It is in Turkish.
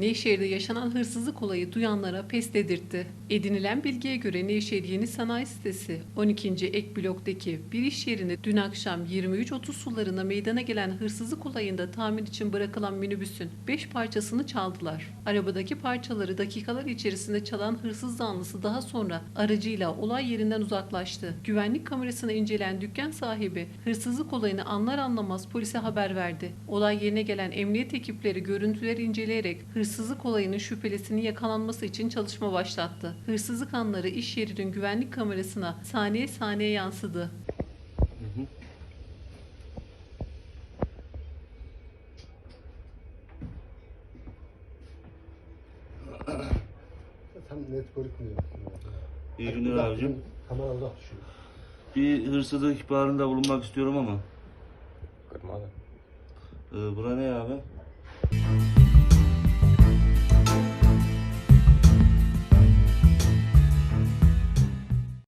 Nevşehir'de yaşanan hırsızlık olayı duyanlara pes dedirtti. Edinilen bilgiye göre Nevşehir Yeni Sanayi Sitesi 12. ek bloktaki bir iş yerinde dün akşam 23.30 sularında meydana gelen hırsızlık olayında tamir için bırakılan minibüsün 5 parçasını çaldılar. Arabadaki parçaları dakikalar içerisinde çalan hırsız zanlısı daha sonra aracıyla olay yerinden uzaklaştı. Güvenlik kamerasına incelen dükkan sahibi hırsızlık olayını anlar anlamaz polise haber verdi. Olay yerine gelen emniyet ekipleri görüntüleri inceleyerek hırsızlık olayının şüphelisinin yakalanması için çalışma başlattı. Hırsızlık anları iş yerinin güvenlik kamerasına saniye saniye yansıdı. Tam net görükmüyor. İyi günler abicim. Kamera uzak düşüyor. Bir hırsızlık ihbarında bulunmak istiyorum ama. Kırma Ee, bura ne abi?